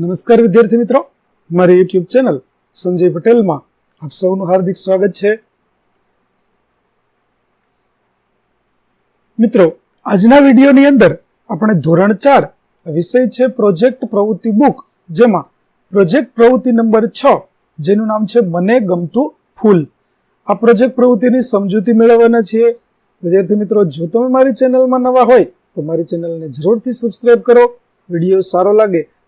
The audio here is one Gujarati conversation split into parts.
નમસ્કાર વિદ્યાર્થી મિત્રો. મારી યુટ્યુબ ચેનલ સંજય પટેલમાં આપ સૌનું હાર્દિક સ્વાગત છે. મિત્રો, આજના વિડીયોની અંદર આપણે ધોરણ ચાર વિષય છે પ્રોજેક્ટ પ્રવૃત્તિ બુક જેમાં પ્રોજેક્ટ પ્રવૃત્તિ નંબર છ, જેનું નામ છે મને ગમતું ફૂલ. આ પ્રોજેક્ટ પ્રવૃત્તિની સમજૂતી મેળવવાના છીએ. વિદ્યાર્થી મિત્રો, જો તમે મારી ચેનલમાં નવા હોય, તો મારી ચેનલને જરૂરથી સબસ્ક્રાઈબ કરો. વીડિયો સારો લાગે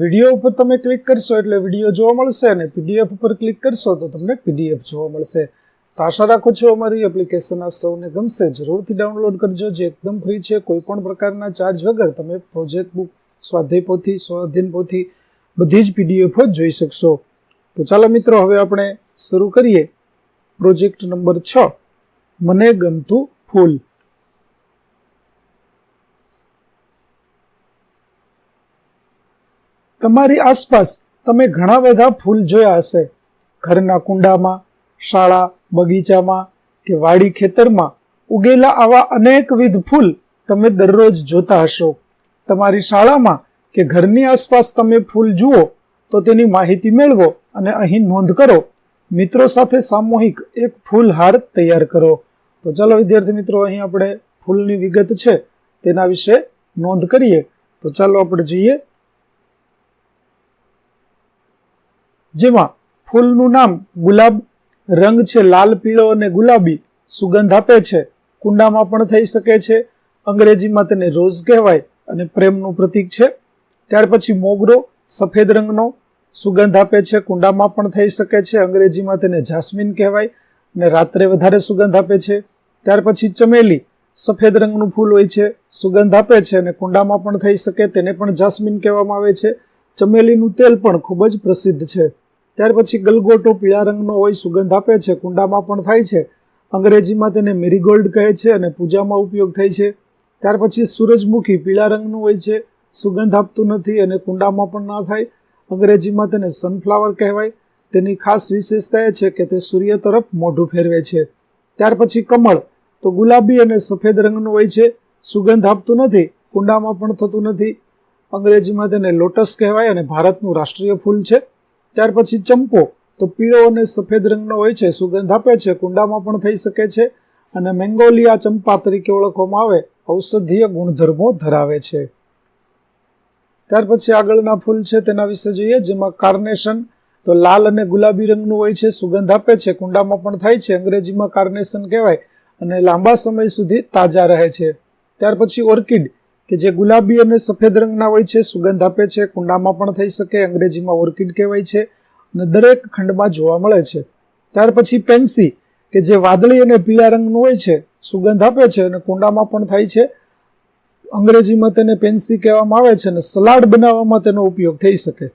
વીડિયો ઉપર તમે ક્લિક કરશો એટલે વીડિયો જોવા મળશે અને પીડીએફ ઉપર ક્લિક કરશો તો તમને પીડીએફ જોવા મળશે. તો આશા રાખું છું અમારી એપ્લિકેશન આપ સૌને ગમશે. જરૂરથી ડાઉનલોડ કરજો. જે એકદમ ફ્રી છે કોઈ પણ પ્રકારના ચાર્જ વગર તમે પ્રોજેક્ટ બુક સ્વાધ્યાય પોથી સ્વાધીન પોથી બધી જ પીડીએફ જ જોઈ શકશો. તો ચાલો મિત્રો, હવે આપણે શરૂ કરીએ. પ્રોજેક્ટ નંબર છ. મને ગમતું ફૂલ. તમારી આસપાસ તમે ઘણા બધા ફૂલ જોયા હશે. ઘરના કુંડામાં, શાળા, બગીચામાં કે વાડી ખેતરમાં ઉગેલા આવા અનેકવિધ ફૂલ તમે દરરોજ જોતા હશો. તમારી શાળામાં કે ઘરની આસપાસ તમે ફૂલ જુઓ તો તેની માહિતી મેળવો અને અહીં નોંધ કરો. મિત્રો સાથે સામૂહિક એક ફૂલ હાર તૈયાર કરો. તો ચાલો વિદ્યાર્થી મિત્રો, અહીં આપણે ફૂલની વિગત છે તેના વિશે નોંધ કરીએ. તો ચાલો આપણે જોઈએ જેમાં ફૂલનું નામ ગુલાબ, રંગ છે લાલ, પીળો અને ગુલાબી, સુગંધ આપે છે. કુંડામાં પણ થઈ શકે છે. અંગ્રેજીમાં તેને રોઝ કહેવાય અને પ્રેમનું પ્રતીક છે. ત્યાર પછી મોગરો, સફેદ રંગનો સુગંધ આપે છે. કુંડામાં પણ થઈ શકે છે. અંગ્રેજીમાં તેને જાસ્મિન કહેવાય અને રાત્રે વધારે સુગંધ આપે છે. ત્યાર પછી ચમેલી, સફેદ રંગનું ફૂલ હોય છે. સુગંધ આપે છે અને કુંડામાં પણ થઈ શકે. તેને પણ જાસ્મિન કહેવામાં આવે છે. ચમેલીનું તેલ પણ ખૂબ જ પ્રસિદ્ધ છે. ત્યાર પછી ગલગોટો પીળા રંગનો હોય, સુગંધ આપે છે, કુંડામાં પણ થાય છે. અંગ્રેજીમાં તેને મેરીગોલ્ડ કહે છે અને પૂજામાં ઉપયોગ થાય છે. ત્યાર પછી સૂરજમુખી પીળા રંગનું હોય છે, સુગંધ આપતું નથી અને કુંડામાં પણ ના થાય. અંગ્રેજીમાં તેને સનફ્લાવર કહેવાય. તેની ખાસ વિશેષતા એ છે કે તે સૂર્ય તરફ મોઢું ફેરવે છે. ત્યાર પછી કમળ. તો ગુલાબી અને સફેદ રંગનું હોય છે, સુગંધ આપતું નથી, કુંડામાં પણ થતું નથી. અંગ્રેજીમાં તેને લોટસ કહેવાય અને ભારતનું રાષ્ટ્રીય ફૂલ છે. ત્યાર પછી ચંપો, તો પીળો અને સફેદ રંગનો હોય છે, સુગંધ આપે છે, કુંડામાં પણ થઈ શકે છે અને મેંગોલિયા ચંપા તરીકે ઓળખવામાં આવે, ઔષધીય ગુણધર્મો ધરાવે છે. ત્યાર પછી આગળના ફૂલ છે, તેના વિશે જોઈએ, જેમાં કાર્નેશન, તો લાલ અને ગુલાબી રંગનું હોય છે, સુગંધ આપે છે, કુંડામાં પણ થાય છે, અંગ્રેજીમાં કાર્નેશન કહેવાય અને લાંબા સમય સુધી તાજા રહે છે. ત્યાર પછી ઓર્કિડ કે જે ગુલાબી અને સફેદ રંગના હોય છે, સુગંધ આપે છે, કુંડામાં પણ થઈ શકે, અંગ્રેજીમાં ઓર્કિડ કહેવાય છે, અને દરેક ખંડમાં જોવા મળે છે. ત્યાર પછી પેન્સી કે જે વાદળી અને પીળા રંગનું હોય છે, સુગંધ આપે છે અને કુંડામાં પણ થાય છે. અંગ્રેજીમાં તેને પેન્સી કહેવામાં આવે છે અને સલાડ બનાવવામાં તેનો ઉપયોગ થઈ શકે.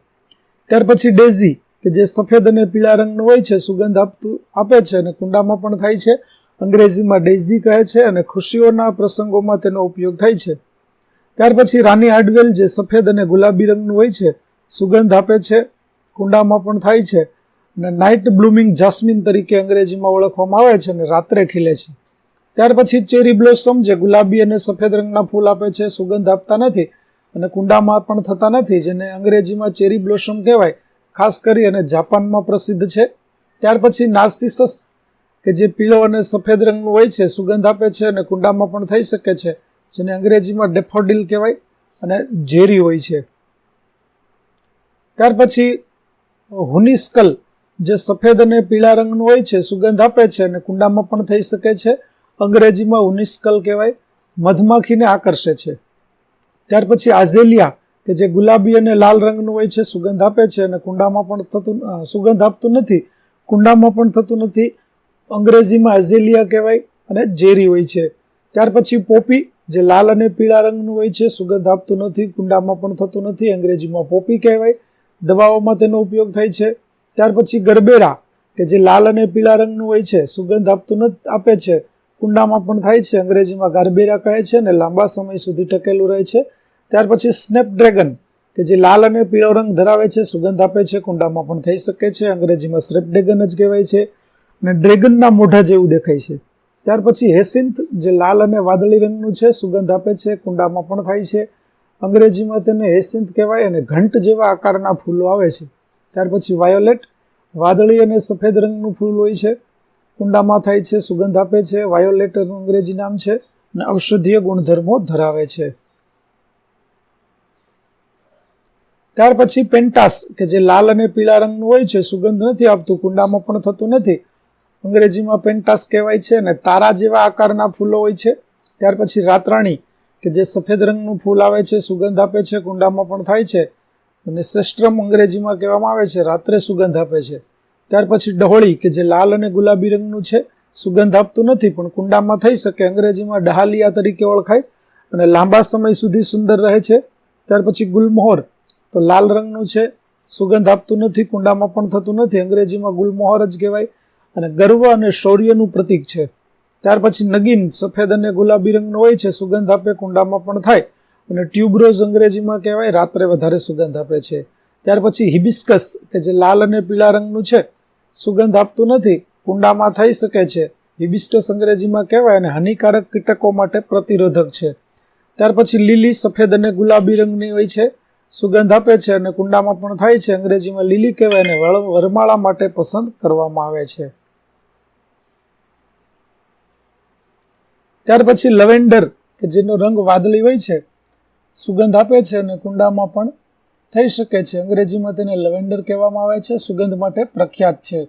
ત્યાર પછી ડેઝી, કે જે સફેદ અને પીળા રંગનું હોય છે, સુગંધ આપતું, આપે છે અને કુંડામાં પણ થાય છે. અંગ્રેજીમાં ડેઝી કહે છે અને ખુશીઓના પ્રસંગોમાં તેનો ઉપયોગ થાય છે. ત્યાર પછી રાની હાર્ડવેલ જે સફેદ અને ગુલાબી રંગનું હોય છે, સુગંધ આપે છે, કુંડામાં પણ થાય છે અને નાઇટ બ્લુમિંગ જાસ્મિન તરીકે અંગ્રેજીમાં ઓળખવામાં આવે છે અને રાત્રે ખીલે છે. ત્યાર પછી ચેરી બ્લોસમ જે ગુલાબી અને સફેદ રંગના ફૂલ આપે છે, સુગંધ આપતા નથી અને કુંડામાં પણ થતા નથી, જેને અંગ્રેજીમાં ચેરી બ્લોસમ કહેવાય. ખાસ કરી અને જાપાનમાં પ્રસિદ્ધ છે. ત્યાર પછી નાર્સિસસ કે જે પીળો અને સફેદ રંગનું હોય છે, સુગંધ આપે છે અને કુંડામાં પણ થઈ શકે છે. જેને અંગ્રેજીમાં ડેફોડિલ કહેવાય અને ઝેરી હોય છે. ત્યાર પછી, હુનિસ્કલ જે સફેદ અને પીળા રંગનું હોય છે, સુગંધ આપે છે અને કુંડામાં પણ થઈ શકે છે. અંગ્રેજીમાં હુનિસ્કલ કહેવાય, મધમાખીને આકર્ષે છે. ત્યાર પછી આઝેલિયા, કે જે ગુલાબી અને લાલ રંગનું હોય છે, સુગંધ આપે છે અને કુંડામાં પણ થતું સુગંધ આપતું નથી. કુંડામાં પણ થતું નથી. અંગ્રેજીમાં આઝેલિયા કહેવાય અને ઝેરી હોય છે. ત્યાર પછી પોપી જે લાલ અને પીળા રંગનું હોય છે, સુગંધ આપતું નથી, કુંડામાં પણ થતું નથી, અંગ્રેજીમાં પોપી કહેવાય. દવાઓમાં તેનો ઉપયોગ થાય છે. ત્યાર પછી ગરબેરા, કે જે લાલ અને પીળા રંગનું હોય છે, સુગંધ આપતું ન આપે છે. કુંડામાં પણ થાય છે. અંગ્રેજીમાં ગારબેરા કહે છે અને લાંબા સમય સુધી ટકેલું રહે છે. ત્યાર પછી સ્નેપડ્રેગન, કે જે લાલ અને પીળો રંગ ધરાવે છે, સુગંધ આપે છે, કુંડામાં પણ થઈ શકે છે. અંગ્રેજીમાં સ્નેપડ્રેગન જ કહેવાય છે. અને ડ્રેગનના મોઢા જેવું દેખાય છે. ત્યાર પછી હેસિન્થ જે લાલ અને વાદળી રંગનું છે, સુગંધ આપે છે, કુંડામાં પણ થાય છે. અંગ્રેજીમાં તેને હેસિન્થ કહેવાય અને ઘંટ જેવા આકારના ફૂલો આવે છે. ત્યાર પછી વાયોલેટ, વાદળી અને સફેદ રંગનું ફૂલ હોય છે. કુંડામાં થાય છે, સુગંધ આપે છે, વાયોલેટ અંગ્રેજી નામ છે અને ઔષધીય ગુણધર્મો ધરાવે છે. ત્યાર પછી પેન્ટાસ, કે જે લાલ અને પીળા રંગનું હોય છે, સુગંધ નથી આપતું, કુંડામાં પણ થતું નથી. અંગ્રેજીમાં પેન્ટાસ કહેવાય છે અને તારા જેવા આકારના ફૂલો હોય છે. ત્યાર પછી રાતરાણી, કે જે સફેદ રંગનું ફૂલ આવે છે, સુગંધ આપે છે, કુંડામાં પણ થાય છે અને સેસ્ટ્રમ અંગ્રેજીમાં કહેવામાં આવે છે, રાત્રે સુગંધ આપે છે. ત્યાર પછી ડહોળી, કે જે લાલ અને ગુલાબી રંગનું છે, સુગંધ આપતું નથી, પણ કુંડામાં થઈ શકે, અંગ્રેજીમાં ડહાલિયા તરીકે ઓળખાય અને લાંબા સમય સુધી સુંદર રહે છે. ત્યાર પછી ગુલમોહર, તો લાલ રંગનું છે, સુગંધ આપતું નથી, કુંડામાં પણ થતું નથી, અંગ્રેજીમાં ગુલમોહર જ કહેવાય. અને ગર્વ અને શૌર્યનું પ્રતીક છે. ત્યાર પછી નગીન સફેદ અને ગુલાબી રંગનો હોય છે, સુગંધ આપે, કુંડામાં પણ થાય અને ટ્યુબરોઝ અંગ્રેજીમાં કહેવાય, રાત્રે વધારે સુગંધ આપે છે. ત્યાર પછી હિબિસ્કસ, કે જે લાલ અને પીળા રંગનું છે, સુગંધ આપતું નથી, કુંડામાં થઈ શકે છે. હિબિસ્કસ અંગ્રેજીમાં કહેવાય અને હાનિકારક કીટકો માટે પ્રતિરોધક છે. ત્યાર પછી લીલી, સફેદ અને ગુલાબી રંગની હોય છે, સુગંધ આપે છે અને કુંડામાં પણ થાય છે. અંગ્રેજીમાં લીલી કહેવાય અને વરમાળા માટે પસંદ કરવામાં આવે છે. ત્યાર પછી લવેન્ડર, કે જેનો રંગ વાદળી હોય છે, સુગંધ આપે છે અને કુંડામાં પણ થઈ શકે છે. અંગ્રેજીમાં તેને લવેન્ડર કહેવામાં આવે છે. સુગંધ માટે પ્રખ્યાત છે.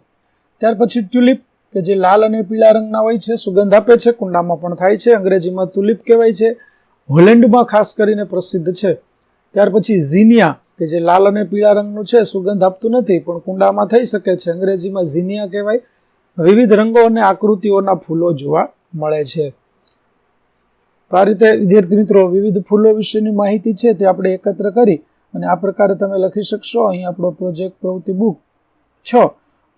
ત્યાર પછી ટ્યુલિપ કે જે લાલ અને પીળા રંગના હોય છે, સુગંધ આપે છે. કુંડામાં પણ થાય છે. અંગ્રેજીમાં તુલિપ કહેવાય છે. હોલેન્ડમાં ખાસ કરીને પ્રસિદ્ધ છે. ત્યાર પછી ઝીનિયા, કે જે લાલ અને પીળા રંગનું છે, સુગંધ આપતું નથી, પણ કુંડામાં થઈ શકે છે. અંગ્રેજીમાં ઝીનિયા કહેવાય. વિવિધ રંગો અને આકૃતિઓના ફૂલો જોવા મળે છે. તો આ રીતે, વિદ્યાર્થી મિત્રો, વિવિધ ફૂલો વિશેની માહિતી છે તે આપણે એકત્ર કરી અને આ પ્રકારે તમે લખી શકશો. અહીં આપણો પ્રોજેક્ટ પ્રવૃત્તિ બુક છ.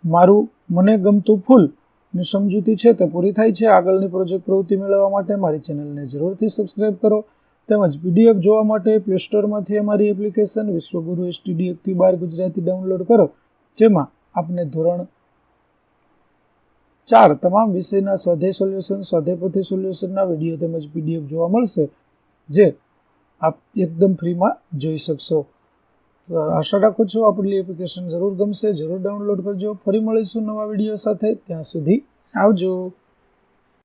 મારું મને ગમતું ફૂલની સમજૂતી છે તે પૂરી થાય છે. આગળની પ્રોજેક્ટ પ્રવૃત્તિ મેળવવા માટે મારી ચેનલને જરૂરથી સબસ્ક્રાઇબ કરો. તેમજ પીડીએફ જોવા માટે પ્લે સ્ટોરમાંથી અમારી એપ્લિકેશન વિશ્વગુરુ એસટીડી એકથી બાર ગુજરાતી ડાઉનલોડ કરો. જેમાં આપને ધોરણ ચાર તમામ વિષયના સ્વાધ્યાય સોલ્યુશન સ્વાધ્યાયપોથી સોલ્યુશનના વીડિયો તેમજ પીડીએફ જોવા મળશે, જે આપ એકદમ ફ્રીમાં જોઈ શકશો. આશા રાખું છું આપણી એપ્લિકેશન જરૂર ગમશે. જરૂર ડાઉનલોડ કરજો. ફરી મળીશું નવા વીડિયો સાથે. ત્યાં સુધી આવજો.